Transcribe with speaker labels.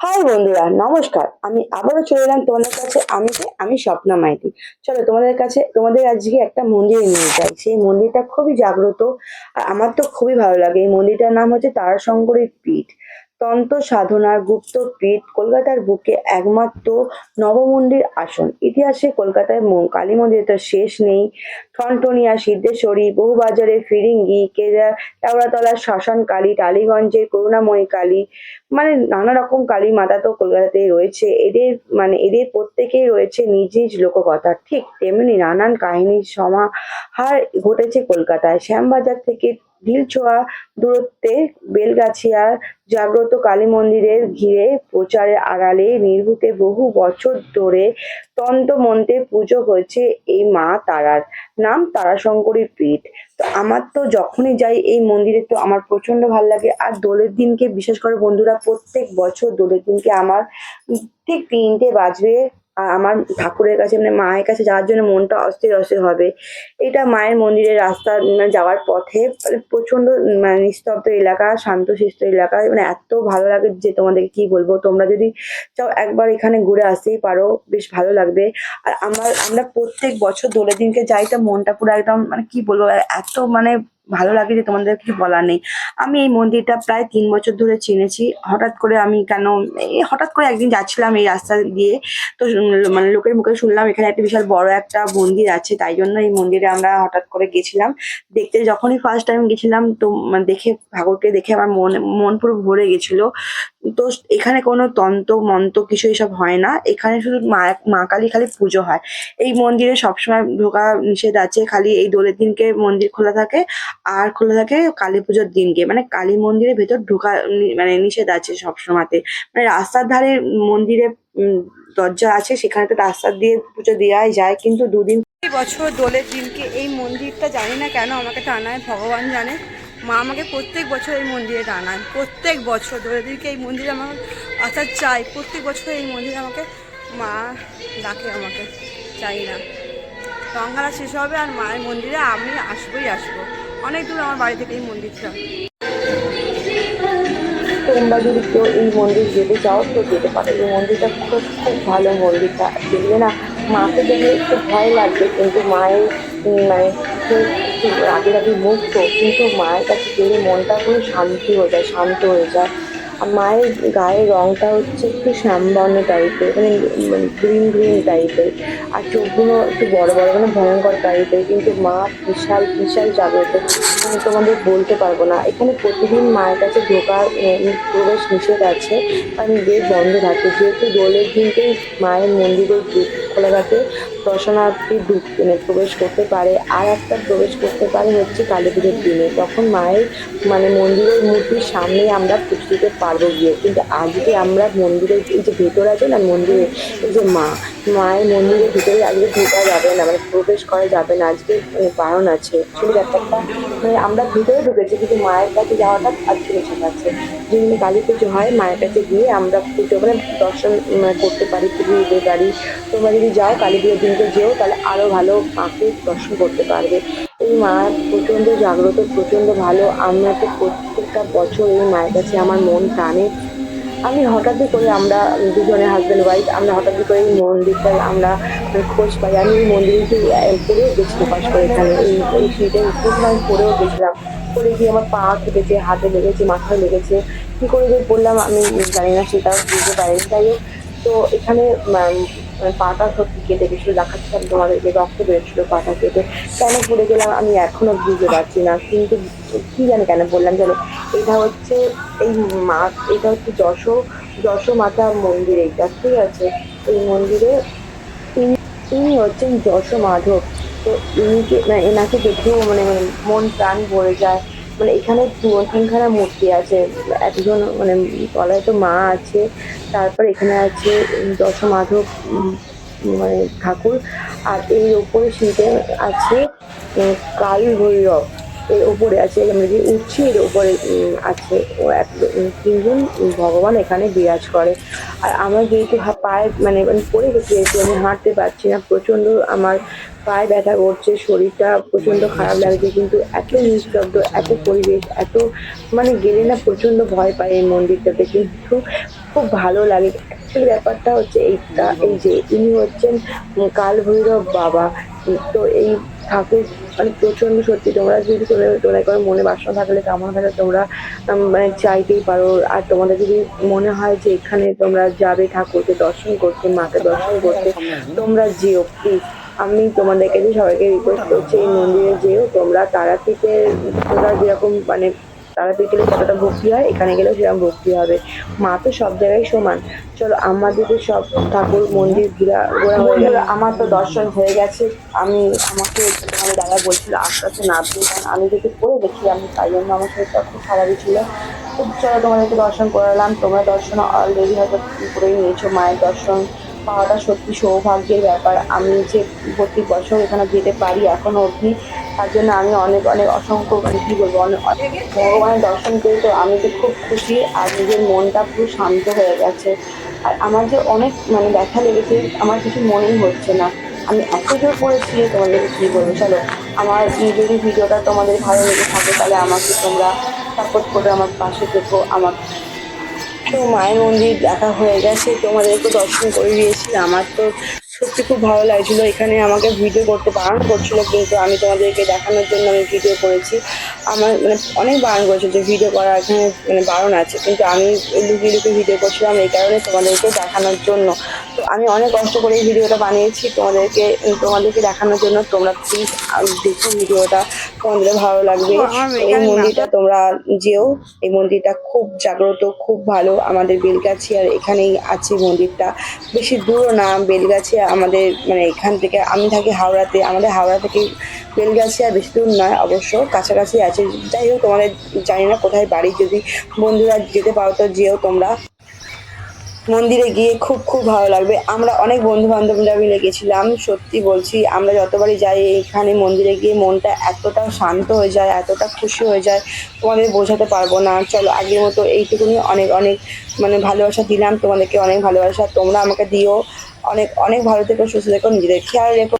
Speaker 1: High বন্ধুরা, নমস্কার। আমি আবারও চলে এলাম তোমাদের কাছে, আমি কে? আমি স্বপ্না মাইতি। চলো তোমাদের কাছে, তোমাদের আজকে একটা মন্দিরে নিয়ে যাই। সেই মন্দিরটা খুবই জাগ্রত, আর আমার তো খুবই ভালো লাগে। এই মন্দিরটার নাম হচ্ছে তারাশঙ্করের পীঠ। তন্ত্র সাধনার গুপ্ত পীঠ কলকাতার বুকে একমাত্র নবমন্দির আসন। ইতিহাসে কলকাতায় কালী মন্দিরের তো শেষ নেই। ঠনটনিয়া সিদ্ধেশ্বরী, বহুবাজারে ফিরিঙ্গি কেদার টাওড়াতলার শ্মশান কালী, টালিগঞ্জের করুণাময়ী কালী মানে নানা রকম কালী মাতা তো কলকাতাতে রয়েছে। এদের মানে এদের প্রত্যেকেই রয়েছে নিজ নিজ লোককথা। ঠিক তেমনি নানান কাহিনীর সমাহার ঘটেছে কলকাতায়। শ্যামবাজার থেকে ঢিলছোয়া দূরত্বে বেলগাছিয়ার জাগ্রত কালী মন্দিরের ঘিরে প্রচারের আড়ালে নির্ভুতে বহু বছর ধরে তন্ত্র মন্ত্রে পুজো হয়েছে এই মা তারার নাম তারাশঙ্করী পীঠ। তো আমার তো যখনই যাই এই মন্দিরে তো আমার প্রচণ্ড ভালো লাগে। আর দোলের দিনকে, বিশেষ করে বন্ধুরা, প্রত্যেক বছর দোলের দিনকে আমার ঠিক তিনটে বাজবে আর আমার ঠাকুরের কাছে মানে মায়ের কাছে যাওয়ার জন্য মনটা অস্থির অস্থির হবে। এটা মায়ের মন্দিরের রাস্তা যাওয়ার পথে মানে প্রচণ্ড উম, মানে নিস্তব্ধ এলাকা শান্ত শান্তশিষ্ট এলাকা মানে এত ভালো লাগে যে তোমাদেরকে কি বলব? তোমরা যদি চাও একবার এখানে ঘুরে আসতেই পারো বেশ ভালো লাগবে। আর আমার আমরা প্রত্যেক বছর দোলের দিনকে যাই তো মনটা পুরো একদম মানে কি বলব এত মানে ভালো লাগে যে তোমাদের কিছু বলার নেই। আমি এই মন্দিরটা প্রায় তিন বছর ধরে চিনেছি। হঠাৎ করে আমি কেন, এই হঠাৎ করে একদিন যাচ্ছিলাম এই রাস্তা দিয়ে। তো মানে লোকের মুখে শুনলাম এখানে একটা বিশাল বড় একটা মন্দির আছে, তাই জন্য এই মন্দিরে আমরা হঠাৎ করে গেছিলাম। দেখতে যখনই ফার্স্ট টাইম গেছিলাম তো মানে দেখে, ঠাকুরকে দেখে আমার মন মন পুরো ভরে গেছিল। তো এখানে কোনো তন্ত্র, মন্ত্র কিছু এসব হয় না। এখানে শুধু মা মা কালী খালি পুজো হয়। এই মন্দিরে সবসময় ঢোকা নিষেধ আছে। খালি এই দোলের দিনকে মন্দির খোলা থাকে। আর খোলা থাকে কালী পুজোর দিনকে। মানে কালী মন্দিরের ভেতর ঢোকা মানে নিষেধ আছে সবসময়তে। মানে রাস্তার ধারে মন্দিরে দরজা আছে, সেখানে তো রাস্তা দিয়ে পুজো দেওয়াই যায়। কিন্তু দুদিন বছর দোলের দিনকে এই মন্দিরটা জানি না কেন আমাকে টানায়, ভগবান জানে। মা আমাকে প্রত্যেক বছর এই মন্দিরে টানায়। প্রত্যেক বছর দোলের দিনকে এই মন্দিরে আমার আসার চাই। প্রত্যেক বছর এই মন্দিরে আমাকে মা ডাকে আমাকে। চাই না। সংহারা শেষ হবে আর মায়ের মন্দিরে আমি আসবোই আসব। অনেক দূর আমার বাড়ি থেকে এই মন্দিরটা। তোমরা যদি কেউ এই মন্দির যেতে চাও, তো যেতে পারো। এই মন্দিরটা খুব খুব ভালো মন্দিরটা। দেখবে না, মাকে দেখলে একটু ভয় লাগবে, কিন্তু মায়ের মানে আগে আগে মুক্ত কিন্তু মায়ের কাছে গেলে মনটা পুরো শান্তি হয়ে যায়, শান্ত হয়ে যায়। মায়ের গায়ের রংটা হচ্ছে একটু শ্যামবর্ণ টাইপের মানে গ্রিন গ্রিন টাইপের আর চোখগুলো একটু বড় বড় মানে ভয়ঙ্কর টাইপের কিন্তু মা বিশাল বিশাল জাগ্রত। আমি তোমাদের বলতে পারব না। এখানে প্রতিদিন মায়ের কাছে ঢোকার প্রবেশ নিষেধ আছে। কারণ গেট বন্ধ থাকে। যেহেতু দোলের দিনকে মায়ের মন্দিরের গেট খোলা থাকে, দর্শনার্থী ঢুক মানে প্রবেশ করতে পারে। আর একটা প্রবেশ করতে পারে হচ্ছে কালী পুজোর দিনে। তখন মায়ের মানে মন্দিরের মূর্তির সামনে আমরা পুজো দিতে পারব গিয়ে। কিন্তু আজকে আমরা মন্দিরের এই যে ভেতর আছে না মন্দিরে এই যে মা, মায়ের মন্দিরের ভিতরে আজকে ঢোকা যাবে না মানে প্রবেশ করা যাবে না, আজকে বারণ আছে। আসলে ব্যাপারটা মানে আমরা ভিতরে ঢুকেছি, কিন্তু মায়ের কাছে যাওয়াটা আজকে নিষেধ আছে। যেদিন কালী পুজো হয়, মায়ের কাছে গিয়ে আমরা পুজো মানে দর্শন করতে পারি, পুজো দিতে পারি। তোমরা যদি যাও কালী পুজোর দিনকে যেও, তাহলে আরও ভালো মাকে দর্শন করতে পারবে। এই মা প্রচণ্ড জাগ্রত প্রচণ্ড ভালো। আমরা তো প্রত্যেকটা বছর এই মায়ের কাছে আমার মন টানে। আমি হঠাৎই করে আমরা দুজনে হাজব্যান্ড ওয়াইফ আমরা হঠাৎই করে এই মন্দিরটা আমরা মানে খোঁজ পাই। আমি এই মন্দিরে একটু পড়েও গেছিলাম পাশ করে এখানে। এই সিটের উপর আমি পড়েও গেছিলাম। পড়ে গিয়ে আমার পা কেটেছে, হাতে লেগেছে, মাথায় লেগেছে। কী করে যে পড়লাম আমি জানি না, সেটাও বুঝতে পারিনি। হোক তো এখানে মানে পাটা সত্যি কেটে গেছিল দেখাচ্ছিলাম তোমাদেরকে রক্ত বেরোচ্ছিলো পাটা কেটে। কেন পড়ে গেলাম, আমি এখনও বুঝতে পারছি না। কিন্তু কি জানি কেন বললাম জানো? এটা হচ্ছে এই মা, এটা হচ্ছে যশ, যশো মাতা মন্দির এইটা, ঠিক আছে? এই মন্দিরে ইনি হচ্ছেন যশো মাধব। তো ইনিকে মানে এনাকে দেখেও মানে মন প্রাণ ভরে যায়। মানে এখানে তিনখানা মূর্তি আছে, একজন মানে তলায় তো মা আছে, তারপর এখানে আছে দশ মাধব মানে ঠাকুর, আর এর ওপরে সিটে আছে কাল ভৈরব এর ওপরে আছে আমরা যে উঠছি এর ওপরে আছে তিনজন ভগবান এখানে বিরাজ করে। আর আমার যেহেতু পায়ে মানে আমি পড়ে গেছি, যেহেতু আমি হাঁটতে পারছি না, প্রচণ্ড আমার পায়ে ব্যথা করছে, শরীরটা প্রচণ্ড খারাপ লাগছে, কিন্তু এত নিস্তব্ধ, এত পরিবেশ, এত মানে গেলে না প্রচণ্ড ভয় পায় এই মন্দিরটাতে, কিন্তু খুব ভালো লাগে। অ্যাকচুয়ালি ব্যাপারটা হচ্ছে এইটা, এই যে ইনি হচ্ছেন কাল ভৈরব বাবা। তো এই ঠাকুর মানে প্রচণ্ড সত্যি, তোমরা যদি তোমরা করে মনে বাসনা থাকলে, কামনা থাকলে তোমরা মানে চাইতেই পারো। আর তোমাদের যদি মনে হয় যে এখানে তোমরা যাবে ঠাকুরকে দর্শন করতে, মাকে দর্শন করতে, তোমরা যেও প্লিজ আমি তোমাদেরকে যে সবাইকে রিকোয়েস্ট করছি, এই মন্দিরে যেও তোমরা তারাপীঠে তোমরা যেরকম মানে তারাপীঠ গেলে যতটা ভক্তি হয়, এখানে গেলেও সেরকম ভক্তি হবে। মা তো সব জায়গায় সমান। চলো আমাদের সব ঠাকুর, মন্দির ঘোরা ঘোরা হয়ে গেল। আমার তো দর্শন হয়ে গেছে। আমি আমাকে আমার দাদা বলছিল, আস্তে আস্তে নামতে কারণ আমি যদি করে দেখি, আমি তাই জন্য আমার শরীরটা খুব খারাপই ছিল। তো চলো, তোমাদেরকে দর্শন করালাম। তোমরা দর্শন অলরেডি হয়তো করেই নিয়েছো, মায়ের দর্শন। পাওয়াটা সত্যি সৌভাগ্যের ব্যাপার। আমি যে প্রত্যেক বছর এখানে যেতে পারি এখনও অবধি, তার জন্য আমি অনেক অনেক অসংখ্য মানে কী বলব, অনেক অনেক ভগবানের দর্শন করি তো আমি তো খুব খুশি আর নিজের মনটা পুরো শান্ত হয়ে গেছে। আর আমার যে অনেক মানে ব্যথা লেগেছে, আমার কিছু মনেই হচ্ছে না। আমি এত জোর করেছি তোমাদেরকে কী বলব? চলো, আমার যদি ভিডিওটা তোমাদের ভালো লেগে থাকে, তাহলে আমাকে তোমরা সাপোর্ট করে আমার পাশে থেকো, আমার তো মায়ের মন্দির দেখা হয়ে গেছে তোমাদেরকে দর্শন করে দিয়েছি আমার তো সত্যি খুব ভালো লাগছিল। এখানে আমাকে ভিডিও করতে বারণ করছিল কিন্তু আমি তোমাদেরকে দেখানোর জন্য আমি ভিডিও করেছি। আমার মানে অনেক বারণ করেছিল যে ভিডিও করা এখানে মানে বারণ আছে, কিন্তু আমি লুকিয়ে লুকিয়ে ভিডিও করছিলাম এই কারণে তোমাদেরকে দেখানোর জন্য। আমি অনেক কষ্ট করে এই ভিডিওটা বানিয়েছি তোমাদেরকে তোমাদেরকে দেখানোর জন্য। তোমরা প্লিজ দেখো ভিডিওটা তোমাদের ভালো লাগবে। এই মন্দিরটা তোমরা যেও। এই মন্দিরটা খুব জাগ্রত খুব ভালো। আমাদের বেলগাছি আর এখানেই আছে মন্দিরটা। বেশি দূরও না বেলগাছি আমাদের মানে এখান থেকে আমি থাকি হাওড়াতে। আমাদের হাওড়া থেকে বেলগাছি আর বেশি দূর নয় অবশ্য কাছাকাছি আছে। যাই হোক তোমাদের জানি না কোথায় বাড়ি। যদি বন্ধুরা যেতে পারো তো যেও তোমরা। মন্দিরে গিয়ে খুব খুব ভালো লাগবে। আমরা অনেক বন্ধু বান্ধবরা মিলে গেছিলাম, সত্যি বলছি। আমরা যতবারই যাই এখানে মন্দিরে গিয়ে মনটা এতটা শান্ত হয়ে যায়, এতটা খুশি হয়ে যায়, তোমাদের বোঝাতে পারব না। চলো, আগের মতো এইটুকুনি অনেক অনেক মানে ভালোবাসা দিলাম। তোমাদেরকে অনেক ভালোবাসা। তোমরা আমাকে দিও। অনেক অনেক ভালো থেকে, সুস্থ থেকো, নিজেদের খেয়াল রেখো।